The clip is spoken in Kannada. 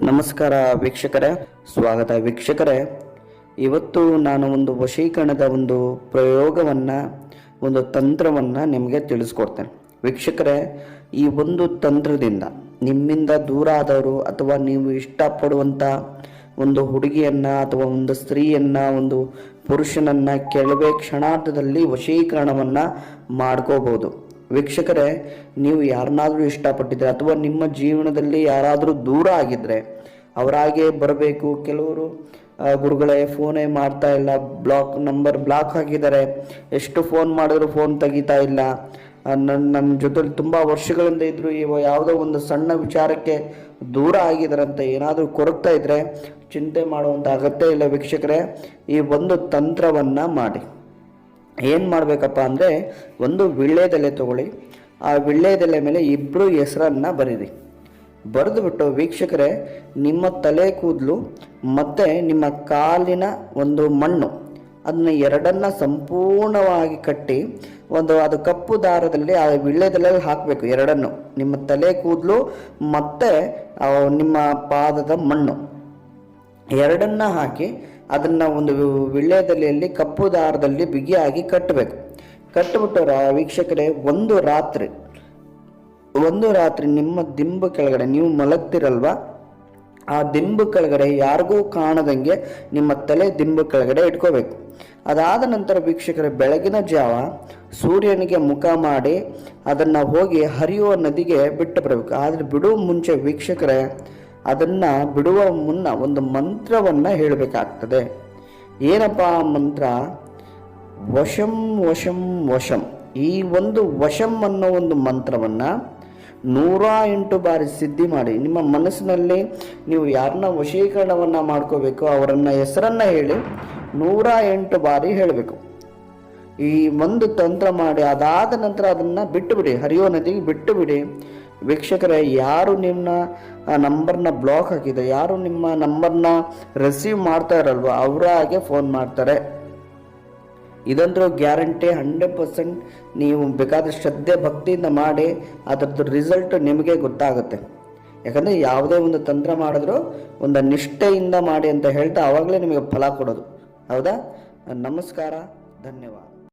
ನಮಸ್ಕಾರ ವೀಕ್ಷಕರೇ, ಸ್ವಾಗತ ವೀಕ್ಷಕರೇ. ಇವತ್ತು ನಾನು ಒಂದು ವಶೀಕರಣದ ಒಂದು ಪ್ರಯೋಗವನ್ನು, ಒಂದು ತಂತ್ರವನ್ನು ನಿಮಗೆ ತಿಳಿಸ್ಕೊಡ್ತೇನೆ. ವೀಕ್ಷಕರೇ, ಈ ಒಂದು ತಂತ್ರದಿಂದ ನಿಮ್ಮಿಂದ ದೂರ ಆದವರು ಅಥವಾ ನೀವು ಇಷ್ಟಪಡುವಂಥ ಒಂದು ಹುಡುಗಿಯನ್ನ ಅಥವಾ ಒಂದು ಸ್ತ್ರೀಯನ್ನ, ಒಂದು ಪುರುಷನನ್ನ ಕೆಲವೇ ಕ್ಷಣಾರ್ಧದಲ್ಲಿ ವಶೀಕರಣವನ್ನ ಮಾಡ್ಕೋಬಹುದು. ವೀಕ್ಷಕರೇ, ನೀವು ಯಾರನ್ನಾದರೂ ಇಷ್ಟಪಟ್ಟಿದ್ರೆ ಅಥವಾ ನಿಮ್ಮ ಜೀವನದಲ್ಲಿ ಯಾರಾದರೂ ದೂರ ಆಗಿದ್ದರೆ ಅವರಾಗೆ ಬರಬೇಕು. ಕೆಲವರು ಗುರುಗಳೇ, ಫೋನೇ ಮಾಡ್ತಾ ಇಲ್ಲ, ಬ್ಲಾಕ್ ನಂಬರ್ ಬ್ಲಾಕ್ ಆಗಿದ್ದಾರೆ ಎಷ್ಟು ಫೋನ್ ಮಾಡಿದರೂ ಫೋನ್ ತೆಗಿತಾ ಇಲ್ಲ. ನನ್ನ ನನ್ನ ಜೊತೆಲಿ ತುಂಬ ವರ್ಷಗಳಿಂದ ಇದ್ದರು ಇವ ಯಾವುದೋ ಒಂದು ಸಣ್ಣ ವಿಚಾರಕ್ಕೆ ದೂರ ಆಗಿದ್ದಾರಂತ. ಏನಾದರೂ ಕೊರಗ್ತಾ ಇದ್ದರೆ ಚಿಂತೆ ಮಾಡುವಂಥ ಅಗತ್ಯ ಇಲ್ಲ ವೀಕ್ಷಕರೇ. ಈ ಒಂದು ತಂತ್ರವನ್ನು ಮಾಡಿ. ಏನು ಮಾಡಬೇಕಪ್ಪ ಅಂದರೆ ಒಂದು ವಿಳ್ಳೆದೆಲೆ ತಗೊಳ್ಳಿ. ಆ ವಿಳ್ಳೆದೆಲೆ ಮೇಲೆ ಇಬ್ಬರು ಹೆಸರನ್ನು ಬರೀರಿ. ಬರೆದುಬಿಟ್ಟು ವೀಕ್ಷಕರೇ, ನಿಮ್ಮ ತಲೆ ಕೂದಲು ಮತ್ತು ನಿಮ್ಮ ಕಾಲಿನ ಒಂದು ಮಣ್ಣು ಅದನ್ನ ಎರಡನ್ನ ಸಂಪೂರ್ಣವಾಗಿ ಕಟ್ಟಿ ಒಂದು ಅದು ಕಪ್ಪು ದಾರದಲ್ಲಿ ಆ ವಿಳ್ಳೆದೆಲೆಯಲ್ಲಿ ಹಾಕಬೇಕು ಎರಡನ್ನು. ನಿಮ್ಮ ತಲೆ ಕೂದಲು ಮತ್ತು ನಿಮ್ಮ ಪಾದದ ಮಣ್ಣು. ಎರಡನ್ನ ಹಾಕಿ ಅದನ್ನ ಒಂದು ವಿಳ್ಯದೆಲೆಯಲ್ಲಿ, ಕಪ್ಪು ದಾರದಲ್ಲಿ ಬಿಗಿಯಾಗಿ ಕಟ್ಟಬೇಕು. ಕಟ್ಟಿಬಿಟ್ಟು ರಾ- ವೀಕ್ಷಕರೇ, ಒಂದು ರಾತ್ರಿ ಒಂದು ರಾತ್ರಿ ನಿಮ್ಮ ದಿಂಬು ಕೆಳಗಡೆ, ನೀವು ಮಲಗ್ತಿರಲ್ವ? ಆ ದಿಂಬು ಕೆಳಗಡೆ ಯಾರಿಗೂ ಕಾಣದಂಗೆ ನಿಮ್ಮ ತಲೆ ದಿಂಬು ಕೆಳಗಡೆ ಇಟ್ಕೋಬೇಕು. ಅದಾದ ನಂತರ ವೀಕ್ಷಕರ, ಬೆಳಗಿನ ಜಾವ ಸೂರ್ಯನಿಗೆ ಮುಖ ಮಾಡಿ ಅದನ್ನು ಹೋಗಿ ಹರಿಯುವ ನದಿಗೆ ಬಿಟ್ಟು ಬರಬೇಕು. ಆದರೆ ಬಿಡುವ ಮುಂಚೆ ವೀಕ್ಷಕರೇ ಅದನ್ನು ಬಿಡುವ ಮುನ್ನ ಒಂದು ಮಂತ್ರವನ್ನು ಹೇಳಬೇಕಾಗ್ತದೆ. ಏನಪ್ಪ ಆ ಮಂತ್ರ? ವಶಂ ವಶಂ ವಶಂ. ಈ ಒಂದು ವಶಂ ಅನ್ನೋ ಒಂದು ಮಂತ್ರವನ್ನು ನೂರ ಎಂಟು ಬಾರಿ ಸಿದ್ಧಿ ಮಾಡಿ. ನಿಮ್ಮ ಮನಸ್ಸಿನಲ್ಲಿ ನೀವು ಯಾರನ್ನ ವಶೀಕರಣವನ್ನು ಮಾಡ್ಕೋಬೇಕು, ಅವರನ್ನ ಹೆಸರನ್ನ ಹೇಳಿ ನೂರ ಎಂಟು ಬಾರಿ ಹೇಳಬೇಕು. ಈ ಒಂದು ತಂತ್ರ ಮಾಡಿ ಅದಾದ ನಂತರ ಅದನ್ನು ಬಿಟ್ಟು ಬಿಡಿ. ಹರಿಯೋ ನದಿಗೆ ಬಿಟ್ಟು ಬಿಡಿ. ವೀಕ್ಷಕರೇ, ಯಾರು ನಿಮ್ಮ ನಂಬರ್ನ ಬ್ಲಾಕ್ ಹಾಕಿದ್ದಾರೆ ಯಾರು ನಿಮ್ಮ ನಂಬರ್ನ ರಿಸೀವ್ ಮಾಡ್ತಾ ಇರಲ್ವ, ಅವರ ಹಾಗೆ ಫೋನ್ ಮಾಡ್ತಾರೆ. ಇದಂದ್ರೂ ಗ್ಯಾರಂಟಿ ಹಂಡ್ರೆಡ್ ಪರ್ಸೆಂಟ್ ನೀವು ಬೇಕಾದ ಶ್ರದ್ಧೆ, ಭಕ್ತಿಯಿಂದ ಮಾಡಿ ಅದರದ್ದು ರಿಸಲ್ಟ್ ನಿಮಗೆ ಗೊತ್ತಾಗುತ್ತೆ. ಯಾಕಂದರೆ ಯಾವುದೇ ಒಂದು ತಂತ್ರ ಮಾಡಿದ್ರು, ಒಂದು ನಿಷ್ಠೆಯಿಂದ ಮಾಡಿ ಅಂತ ಹೇಳ್ತಾ ಆವಾಗಲೇ ನಿಮಗೆ ಫಲ ಕೊಡೋದು. ಹೌದಾ? ನಮಸ್ಕಾರ, ಧನ್ಯವಾದ.